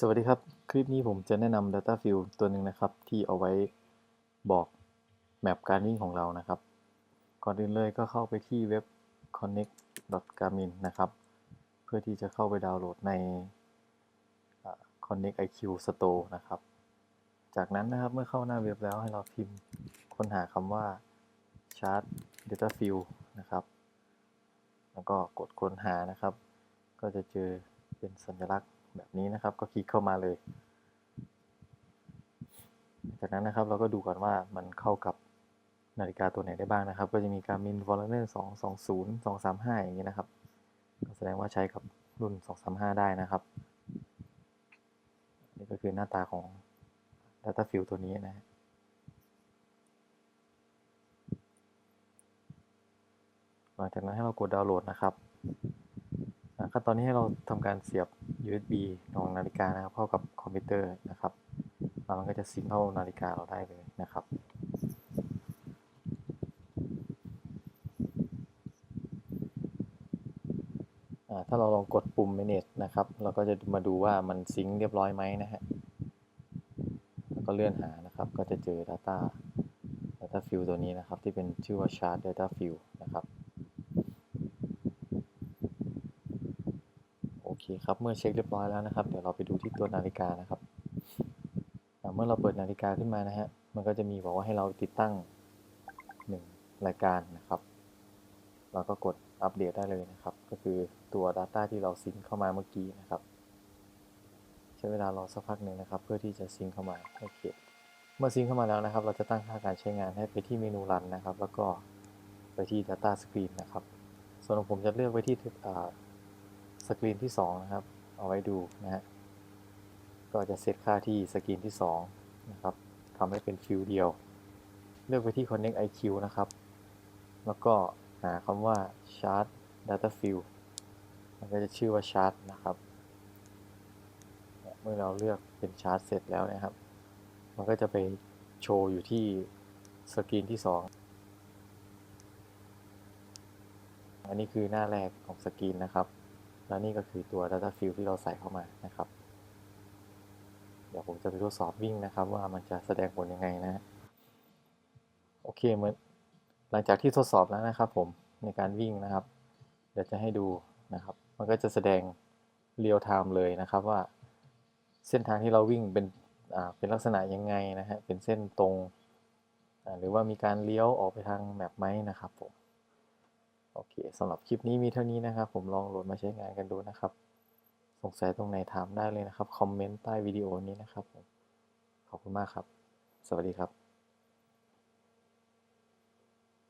สวัสดีครับ คลิปนี้ผมจะแนะนำ Data Field ตัวหนึ่งนะครับ ที่เอาไว้บอกแมปการวิ่งของเรานะครับ ก่อนอื่นเลยก็เข้าไปที่เว็บ connect.garmin นะครับ เพื่อที่จะเข้าไปดาวน์โหลดใน Connect IQ Store นะครับ จากนั้นนะครับเมื่อเข้าหน้าเว็บแล้วให้เราพิมพ์ค้นหาคำว่า Chart Data Field นะครับ แล้วก็กดค้นหานะครับ ก็จะเจอเป็นสัญลักษณ์ แบบนี้นะครับ ก็คลิกเข้ามาเลย จากนั้นนะครับเราก็ดูก่อนว่ามันเข้ากับนาฬิกาตัวไหนได้บ้างนะครับ ก็จะมี Garmin Forerunner 220 235อย่างนี้นะครับก็แสดงว่าใช้กับรุ่น235ได้นะครับ นี่ก็คือหน้าตาของ Data Field ตัวนี้นะหลังจากนั้นให้เรากดดาวน์โหลดนะครับ ขั้นตอนนี้ให้เราทำการเสียบ USB ของนาฬิกานะครับเข้ากับคอมพิวเตอร์นะครับแล้วมันก็จะซิงเข้านาฬิกาเราได้เลยนะครับถ้าเราลองกดปุ่ม manage นะครับ เราก็จะมาดูว่ามันซิงเรียบร้อยไหมนะฮะแล้วก็เลื่อนหานะครับ ก็จะเจอ data data field ตัวนี้นะครับ ที่เป็นชื่อว่า chart data field นะครับ โอเคครับ เมื่อเช็คเรียบร้อยแล้วนะครับ เดี๋ยวเราไปดูที่ตัวนาฬิกานะครับ เมื่อเราเปิดนาฬิกาขึ้นมานะฮะ มันก็จะมีบอกว่าให้เราติดตั้งหนึ่งรายการนะครับ เราก็กดอัปเดตได้เลยนะครับ ก็คือตัว Data ที่เราซิงเข้ามาเมื่อกี้นะครับ ใช้เวลารอสักพักหนึ่งนะครับ เพื่อที่จะซิงเข้ามา โอเค เมื่อซิงเข้ามาแล้วนะครับ เราจะตั้งค่าการใช้งานให้ไปที่เมนูรันนะครับ แล้วก็ไปที่ Data Screen นะครับ ส่วนของผมจะเลือกไว้ที่อ่า สกรีนที่ 2 นะครับ เอาไว้ดูนะฮะก็จะเซตค่าที่สกรีนที่ 2 นะครับทำให้เป็นฟิลเดียว เลือกไปที่ Connect IQ นะครับ แล้วก็หาคำว่า Chart Data Field มันก็จะชื่อว่า Chart นะครับ เมื่อเราเลือกเป็น Chart เสร็จแล้วนะครับ มันก็จะไปโชว์อยู่ที่สกรีนที่ 2อันนี้คือหน้าแรกของสกรีนนะครับ แล้วนี่ก็คือตัว Data Field ที่เราใส่เข้ามานะครับ เดี๋ยวผมจะไปทดสอบวิ่งนะครับ ว่ามันจะแสดงผลยังไงนะฮะโอเคเหมือนหลังจากที่ทดสอบแล้วนะครับ ผมในการวิ่งนะครับ เดี๋ยวจะให้ดูนะครับ มันก็จะแสดงเรียลไทม์เลยนะครับว่าเส้นทางที่เราวิ่งเป็นเป็นลักษณะยังไงนะฮะเป็นเส้นตรง หรือว่ามีการเลี้ยวออกไปทางแมปไหมนะครับผม โอเคสำหรับคลิปนี้มีเท่านี้นะครับ ผมลองโหลดมาใช้งานกันดูนะครับ สงสัยตรงไหนถามได้เลยนะครับ คอมเมนต์ใต้วิดีโอนี้นะครับ ขอบคุณมากครับ สวัสดีครับ